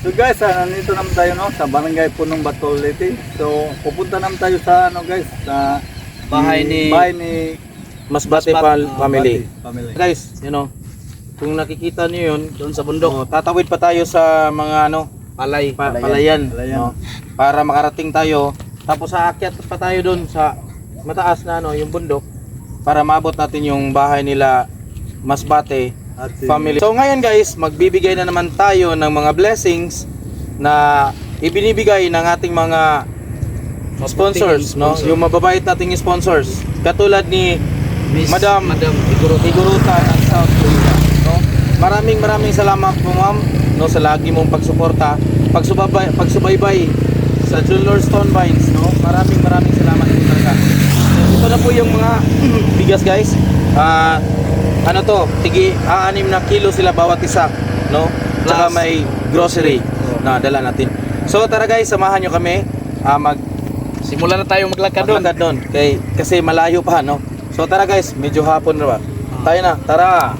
So guys, ah, nandito naman tayo no, sa barangay Punong Bato Leyte. So pupunta naman tayo sa ano guys, sa Bahay ni- bahay ni Masbate Masbat- pal ah, family. Bati family. Guys, you know, kung nakikita niyo yun, doon sa bundok, oh, tatawid pa tayo sa mga ano, palay, pa, Palayan. palayan, Palayan. no? para makarating tayo. Tapos aakyat pa tayo doon sa mataas na ano, yung bundok para maabot natin yung bahay nila Masbate family. So ngayon guys, magbibigay na naman tayo ng mga blessings na ibinibigay ng ating mga sponsors, no? Yung mababait nating sponsors. Katulad ni Madam, Madam Iguruta ng South Korea, no? Maraming maraming salamat po ma'am no sa lagi mong pagsuporta, pagsubaybay, pagsubaybay sa Junior Stone Vines, no? Maraming maraming salamat po talaga. Ito na po yung mga bigas guys. Ah, ano to, tigi aanim na kilo sila bawat isa, no? Tsaka may grocery na dala natin. So tara guys, samahan nyo kami. Ah, mag Simula na tayo maglakad doon. Maglakad doon. Kay, kasi malayo pa, no? So tara guys, medyo hapon na ba? Tayo na, tara!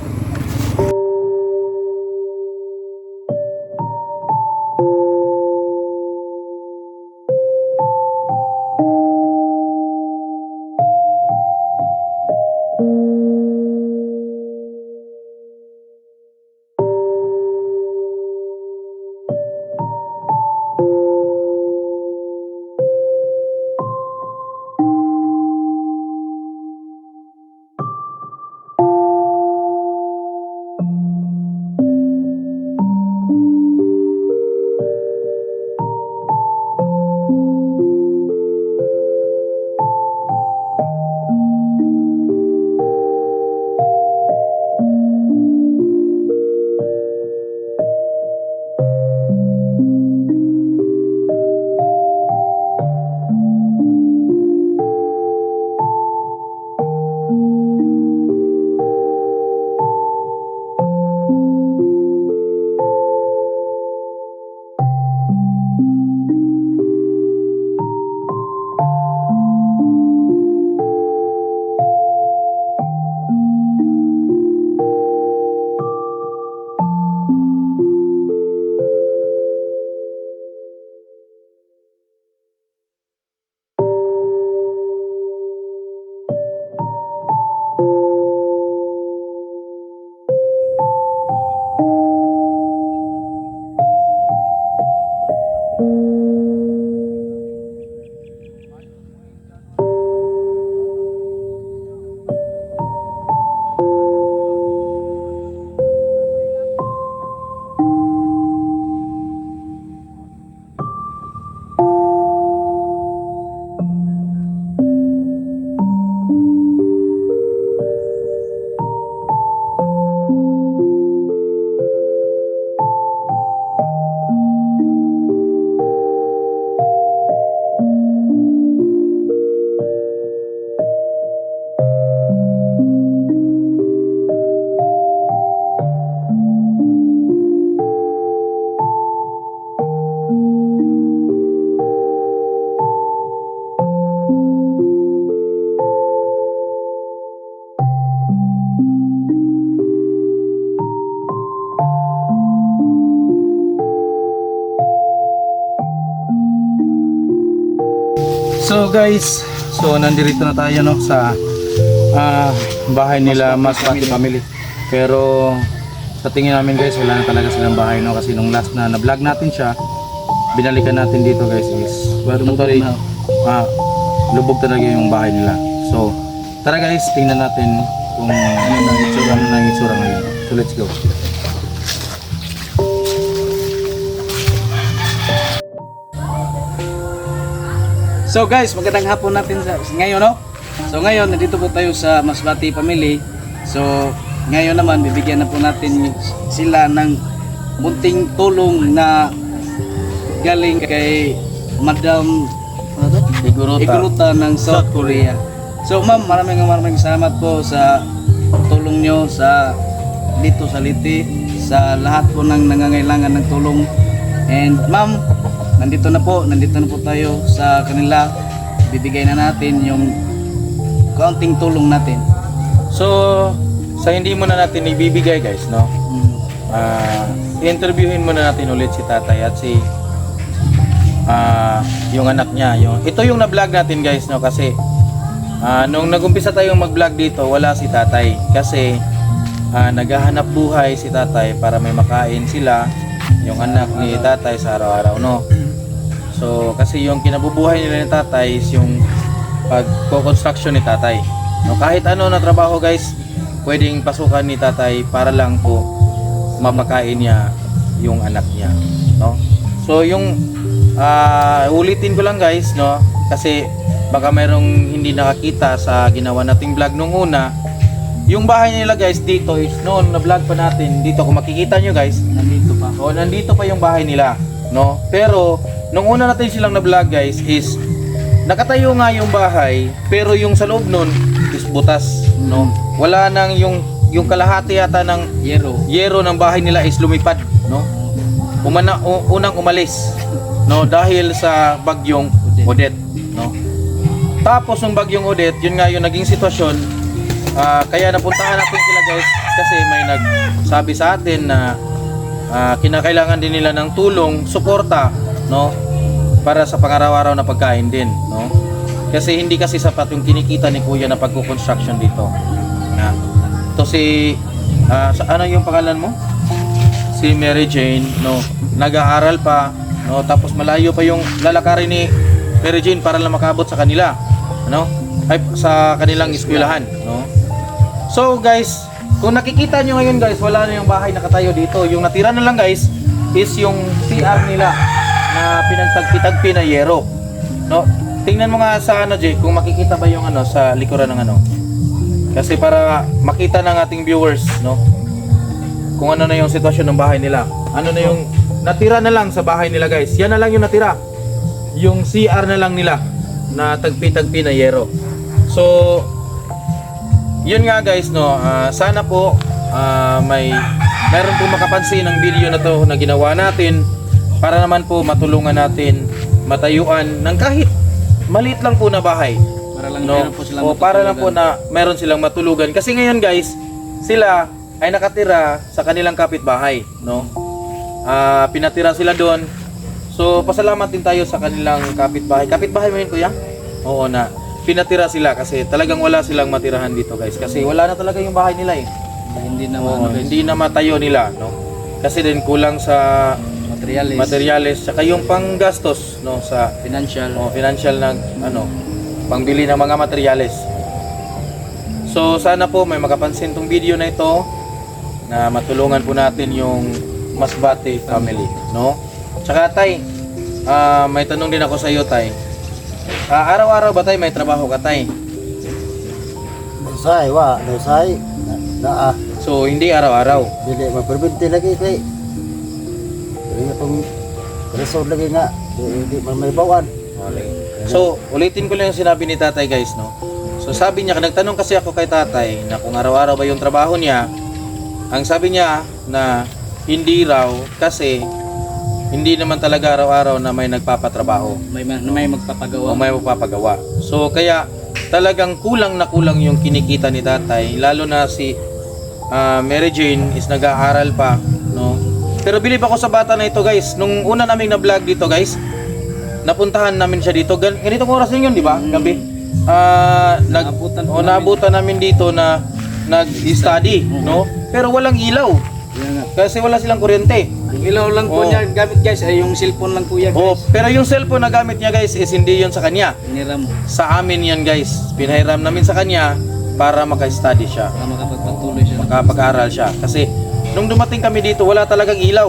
Guys, so nandito na tayo no sa ah, bahay nila Masbate family. Pero sa tingin namin guys, wala na talaga silang bahay no kasi nung last na na-vlog natin siya, binalikan natin dito guys is well, totally ah, lubog talaga yung bahay nila. So tara guys, tingnan natin kung ano na itsura ano na itsura ngayon. So let's go. So guys, magandang hapon natin sa ngayon, no? So ngayon, nandito po tayo sa Masbati Family. So ngayon naman, bibigyan na po natin sila ng munting tulong na galing kay Madam? Iguruta. Iguruta ng South Korea. So ma'am, maraming maraming salamat po sa tulong nyo sa dito sa Liti, sa lahat po ng nangangailangan ng tulong. And ma'am, nandito na po, nandito na po tayo sa kanila. Bibigay na natin yung kaunting tulong natin. So sa hindi mo na natin ibibigay guys, no? Mm. Ah, interviewin muna natin ulit si tatay at si ah yung anak niya. Yung, ito yung na-vlog natin guys, no? Kasi ah, nung nagumpisa tayong mag-vlog dito, wala si tatay. Kasi ah, naghahanap buhay si tatay para may makain sila, yung anak ni tatay sa araw-araw, no? So, kasi yung kinabubuhay nila ni tatay is yung pagko-construction ni tatay. No, kahit ano na trabaho guys, pwedeng pasukan ni tatay para lang po mapakain niya yung anak niya, no? So, yung ah, ulitin ko lang guys, no? Kasi baka mayroong hindi nakakita sa ginawa nating vlog nung una. Yung bahay nila guys dito is noon na vlog pa natin dito kung makikita nyo guys Nandito pa. o nandito pa yung bahay nila, no? Pero nung una natin silang na-vlog guys is nakatayo nga yung bahay, pero yung sa loob nun is butas, no? Wala nang yung yung kalahati yata ng Yero. yero ng bahay nila is lumipad, no? Umana, unang umalis, no? Dahil sa bagyong Odette, no? Tapos ng bagyong Odette, yun nga yung naging sitwasyon. ah, kaya napuntahan natin sila guys kasi may nagsabi sa atin na ah, kinakailangan din nila ng tulong, suporta, no? Para sa pangaraw-araw na pagkain din, no? Kasi hindi kasi sapat yung kinikita ni Kuya na pagko-construction dito. Na. To si ah, sa ano yung pangalan mo? Si Mary Jane, no? Nag-aaral pa, no? Tapos malayo pa yung lalakarin ni Mary Jane para lang makabot sa kanila, ano? Ay sa kanilang eskwelahan, no? So guys, kung nakikita nyo ngayon guys, wala na yung bahay nakatayo dito. Yung natira na lang guys is yung CR nila na pinagtagpi-tagpi na yero. No? Tingnan mo nga sa ano Jay, kung makikita ba yung ano sa likuran ng ano. Kasi para makita ng ating viewers, no? Kung ano na yung sitwasyon ng bahay nila. Ano na yung natira na lang sa bahay nila guys. Yan na lang yung natira. Yung CR na lang nila na tagpi-tagpi na yero. So, yun nga guys no ah, sana po ah, may meron po makapansin ng video na to na ginawa natin para naman po matulungan natin matayuan ng kahit maliit lang po na bahay Para lang no? meron po silang o para lang po na meron silang matulugan. Kasi ngayon guys sila ay nakatira sa kanilang kapitbahay no? Ah, pinatira sila doon. So pasalamat din tayo sa kanilang kapitbahay. Kapitbahay mo yun kuya? Oo na pinatira sila kasi talagang wala silang matirahan dito guys. Kasi wala na talaga yung bahay nila eh. Hindi na Oo, ano, hindi na matayo nila no? Kasi din kulang sa materials. materyales saka yung panggastos no sa Financial. o financial na ano pangbili ng mga materyales so sana po may makapansin tong video na ito na matulungan po natin yung Masbate family no? Tsaka tay ah, may tanong din ako sa iyo tay Ah, araw-araw ba tay may trabaho ka tay Dosay, wa, dosay. Na, na ah, so hindi araw-araw dili maperbinti lagi kay. Dili na pang resort lagi nga. Di, di man may bawan. So, ulitin ko lang yung sinabi ni tatay guys, no? So, sabi niya, nagtanong kasi ako kay tatay na kung araw-araw ba yung trabaho niya. Ang sabi niya na hindi raw kasi hindi naman talaga araw-araw na may nagpapatrabaho May, may o magpapagawa. may magpapagawa. So, kaya talagang kulang na kulang yung kinikita ni tatay, lalo na si ah, Mary Jane is nag-aaral pa, no? Pero bilib ako sa bata na ito, guys. Nung una naming na-vlog dito, guys, napuntahan namin siya dito. Gan ganitong oras din yun, di ba? Gabi. Ah, nag Naabutan o, naabutan namin dito na nag-study, no? Pero walang ilaw. Yan nga. Kasi wala silang kuryente. Yung ilaw lang po Oo. niya gamit guys ay yung cellphone lang po yan Oh, guys. pero yung cellphone na gamit niya, guys, is hindi yun sa kanya. Iniram Sa amin yan, guys. Pinahiram namin sa kanya para maka-study siya. para makapagpatuloy siya. Makapag-aral siya. Kasi nung dumating kami dito, wala talagang ilaw.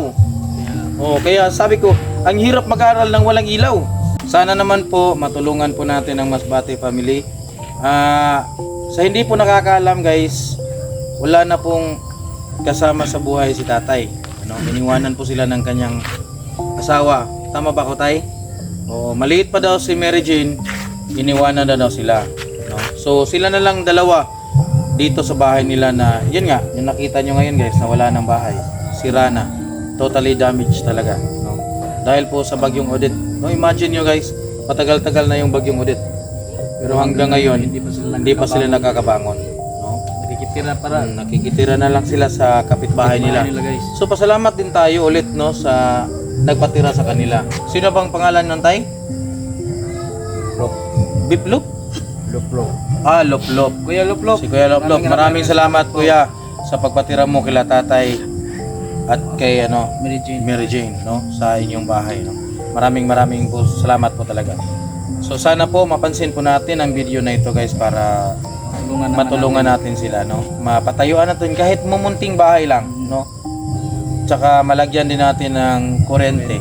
Oh, kaya sabi ko, ang hirap mag-aral ng walang ilaw. Sana naman po matulungan po natin ang Masbate family. Ah, sa hindi po nakakaalam guys, wala na pong kasama sa buhay si tatay. Ano, iniwanan po sila ng kanyang asawa. Tama ba ko tay? Oo, maliit pa daw si Mary Jane, iniwanan na daw sila. No? So sila na lang dalawa dito sa bahay nila na, yun nga, yung nakita nyo ngayon guys, na wala ng bahay. Sira na. Totally damaged talaga. No? Dahil po sa bagyong Odette. No, imagine nyo guys, matagal-tagal na yung bagyong Odette. Pero hanggang ngayon, hindi pa sila hindi pa sila nakakabangon. Nakikitira para Hmm, nakikitira na lang sila sa kapitbahay nila. nila guys. So pasalamat din tayo ulit no sa nagpatira sa kanila. Sino bang pangalan ng tay? Lop, Biplop? lop, lop. Ah, Loplop. Kuya Loplop. Si Kuya Loplop. Maraming salamat Kuya sa pagpatira mo kila tatay at kay ano Mary Jane. Mary Jane no sa inyong bahay no. Maraming maraming po salamat po talaga. So sana po mapansin po natin ang video na ito guys para Tulungan naman matulungan natin sila no. Mapatayuan natin kahit mumunting bahay lang no. Tsaka malagyan din natin ng kuryente.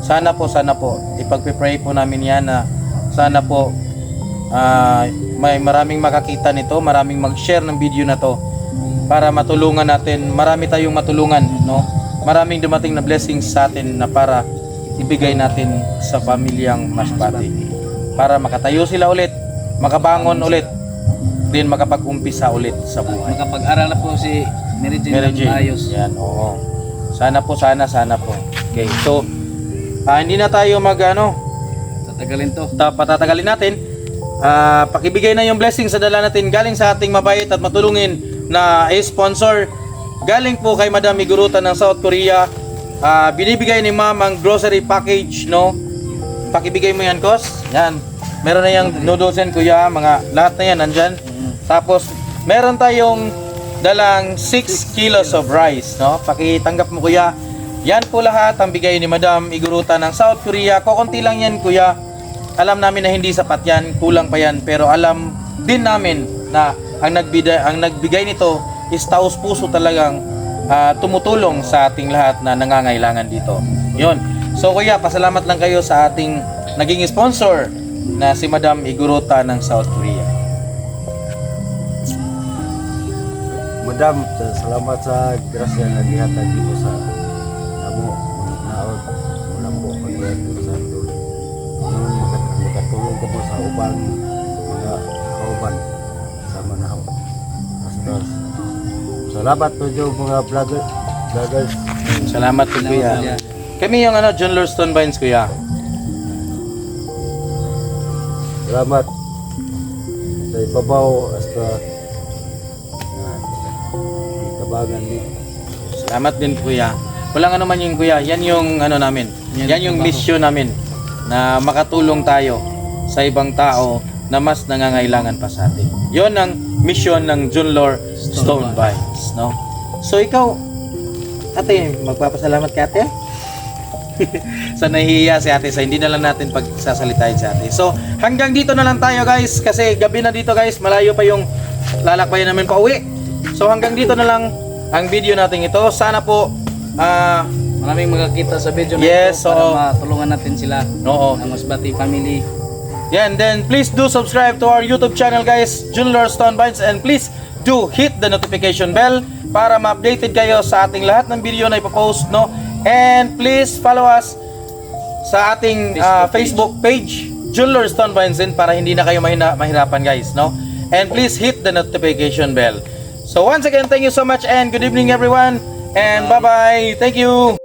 Sana po, sana po ipagpe-pray po namin yan na sana po ah, may maraming makakita nito, maraming mag-share ng video na to para matulungan natin, marami tayong matulungan, no? Maraming dumating na blessings sa atin na para ibigay natin sa pamilyang Masbate. Para makatayo sila ulit, makabangon ulit, din makapag-umpisa ulit sa buhay. Makapag-aral na po si Mary Jane Mary ng Jane. maayos. Yan, oo. Sana po, sana, sana po. Okay, so, ah, hindi na tayo mag, ano, Tatagalin to. ta- patatagalin natin. Ah, pakibigay na yung blessing sa dala natin galing sa ating mabait at matulungin na sponsor. Galing po kay Madam Miguruta ng South Korea. Ah, binibigay ni Ma'am ang grocery package, no? Pakibigay mo yan, Kos. Yan. Meron na yung noodles yan, kuya. Mga lahat na yan, nandyan. Tapos, meron tayong dalang 6 kilos of rice, no? Pakitanggap mo, kuya. Yan po lahat ang bigay ni Madam Iguruta ng South Korea. Kokonti lang yan, kuya. Alam namin na hindi sapat yan, kulang pa yan, pero alam din namin na ang nagbigay, ang nagbigay nito is taos puso talagang ah, tumutulong sa ating lahat na nangangailangan dito. Yun. So kuya, pasalamat lang kayo sa ating naging sponsor na si Madam Iguruta ng South Korea. Madam, sa- salamat sa grasya na gihatag dito sa amo naot mula po pagyan sa ato. Nung makat- makatulong ko po sa uban mga kauban sa manahaw. Basta salamat po dyan mga vlogger, vloggers. Salamat po kuya. Kami yung ano, John Lurston Vines kuya. Salamat sa ibabaw hasta itabangan ni Salamat din kuya. Walang ano man yung kuya, yan yung ano namin. Yan yung mission namin na makatulong tayo sa ibang tao na mas nangangailangan pa sa atin. Yon ang mission ng Junlor Stone Vines, no? So ikaw, ate, magpapasalamat ka ate? sa nahihiya si ate sa hindi na lang natin pagsasalitain si ate. So hanggang dito na lang tayo guys kasi gabi na dito guys, malayo pa yung lalakbayan namin pa uwi. So hanggang dito na lang ang video natin ito. Sana po ah Maraming magkakita sa video na Yes, ito para oo. matulungan natin sila. oo. Ang Masbati family. Yan, then please do subscribe to our YouTube channel guys, Junlor Stone Vines and please do hit the notification bell para ma-updated kayo sa ating lahat ng video na ipopost, no? And please follow us sa ating ah, Facebook page, Junlor Stone Vines din para hindi na kayo mahina, mahirapan guys, no? And please hit the notification bell. So once again, thank you so much and good evening everyone and bye-bye. Thank you.